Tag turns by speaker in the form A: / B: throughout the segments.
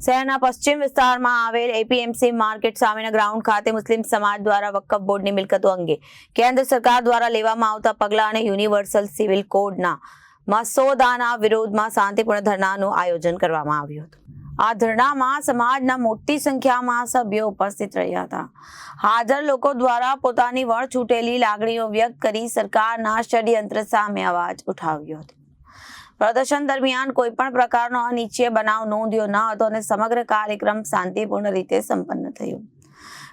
A: શહેરના પશ્ચિમ વિસ્તારમાં આવેલ એપીએમસી માર્કેટ સામેના ગ્રાઉન્ડ ખાતે મુસ્લિમ સમાજ દ્વારા વકફ બોર્ડની મિલકતો અંગે કેન્દ્ર સરકાર દ્વારા લેવામાં આવતા પગલાં અને યુનિવર્સલ સિવિલ કોડના મસોદાના વિરોધમાં શાંતિપૂર્ણ ધરણાનું આયોજન કરવામાં આવ્યું હતું. આ ધરણામાં સમાજના મોટી સંખ્યામાં સભ્યો ઉપસ્થિત રહ્યા હતા. હાજર લોકો દ્વારા પોતાની વળ છૂટેલી લાગણીઓ વ્યક્ત કરી સરકારના ષડયંત્ર સામે અવાજ ઉઠાવ્યો હતો. પ્રદર્શન દરમિયાન કોઈ પણ પ્રકારનો અનિચ્છીય બનાવ નોંધ્યો ન હતો અને સમગ્ર કાર્યક્રમ શાંતિપૂર્ણ રીતે સંપન્ન થયો.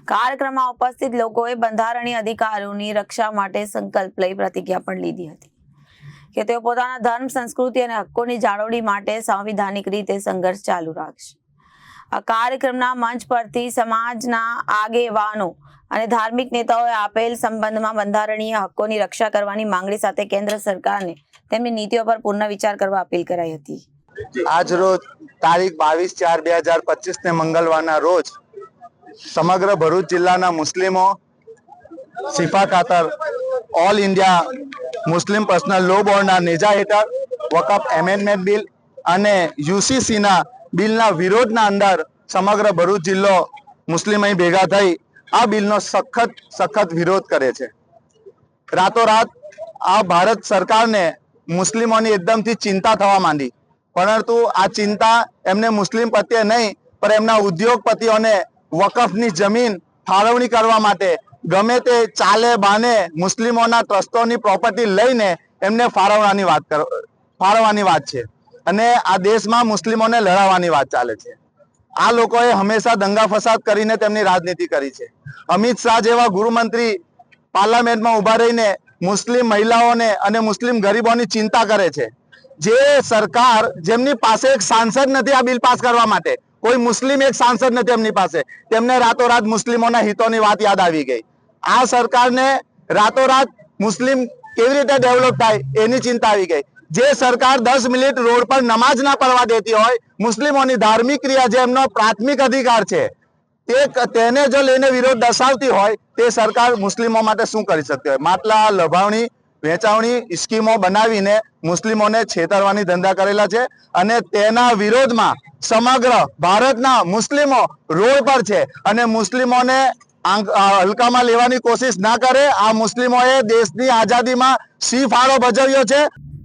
A: કાર્યક્રમમાં ઉપસ્થિત લોકોએ બંધારણીય અધિકારોની રક્ષા માટે સંકલ્પ લઈ પ્રતિજ્ઞા પણ લીધી હતી કે તેઓ પોતાના ધર્મ, સંસ્કૃતિ અને હક્કોની જાળવણી માટે સાંવિધાનિક રીતે સંઘર્ષ ચાલુ રાખશે. આ કાર્યક્રમના મંચ પરથી સમાજના આગેવાનો અને ધાર્મિક નેતાઓએ આપેલ સંબંધમાં બંધારણીય હક્કોની રક્ષા કરવાની માંગણી સાથે કેન્દ્ર સરકારને તેમની નીતિઓ પર પુનર્વિચાર કરવા અપીલ કરાઈ હતી.
B: આજ રોજ તારીખ બાવીસ ચાર બે હજાર પચીસ ને મંગળવારના રોજ સમગ્ર ભરૂચ જિલ્લાના મુસ્લિમો સિફા ખાતર, all India Muslim personal law બોર્ડના નેજા હેઠળ વકફ એમેન્ડમેન્ટ બિલ અને યુસીસીના બિલના વિરોધના અંદર સમગ્ર ભરૂચ જિલ્લો મુસ્લિમ ભેગા થઈ આ બિલનો સખત સખત વિરોધ કરે છે. રાતોરાત આ ભારત સરકારને મુસ્લિમોની એકદમથી ચિંતા થવા માંડી. પરંતુ આ ચિંતા એમને મુસ્લિમ પ્રત્યે નહીં, પણ એમના ઉદ્યોગપતિઓને વકફની જમીન ફાળવણી કરવા માટે ગમે તે ચાલે બાને મુસ્લિમોના ટ્રસ્ટોની પ્રોપર્ટી લઈને એમને ફાળવવાની વાત કરો, ફાળવવાની વાત છે. અને આ દેશમાં મુસ્લિમોને લડાવવાની વાત ચાલે છે. આ લોકોએ હંમેશા દંગા ફસાદ કરીને તેમની રાજનીતિ કરી છે. અમિત શાહ જેવા ગૃહમંત્રી પાર્લામેન્ટમાં ઊભા રહીને મુસ્લિમ મહિલાઓને અને મુસ્લિમ ગરીબોની ચિંતા કરે છે. જે સરકાર જેમની પાસે એક સાંસદ નથી આ બિલ પાસ કરવા માટે, કોઈ મુસ્લિમ એક સાંસદ નથી એમની પાસે, તેમને રાતોરાત મુસ્લિમોના હિતોની વાત યાદ આવી ગઈ. આ સરકારને રાતોરાત મુસ્લિમ કેવી રીતે ડેવલપ થાય એની ચિંતા આવી ગઈ. જે સરકાર દસ મિનિટ રોડ પર નમાજ ના પડવા દેતી હોય, મુસ્લિમોની ધાર્મિક ક્રિયા જે એમનો પ્રાથમિક અધિકાર છે, તે તેને જો લઈને વિરોધ દર્શાવતી હોય, તે સરકાર મુસ્લિમો માટે શું કરી શકતી હોય? માટલા, લભાવણી, વેચાવણી સ્કીમો બનાવીને મુસ્લિમોને છેતરવાની ધંધા કરેલા છે અને તેના વિરોધમાં સમગ્ર ભારતના મુસ્લિમો રોડ પર છે અને મુસ્લિમોને હલકામાં લેવાની કોશિશ ના કરે. આ મુસ્લિમોએ દેશની આઝાદીમાં સી ફાળો ભજવ્યો છે.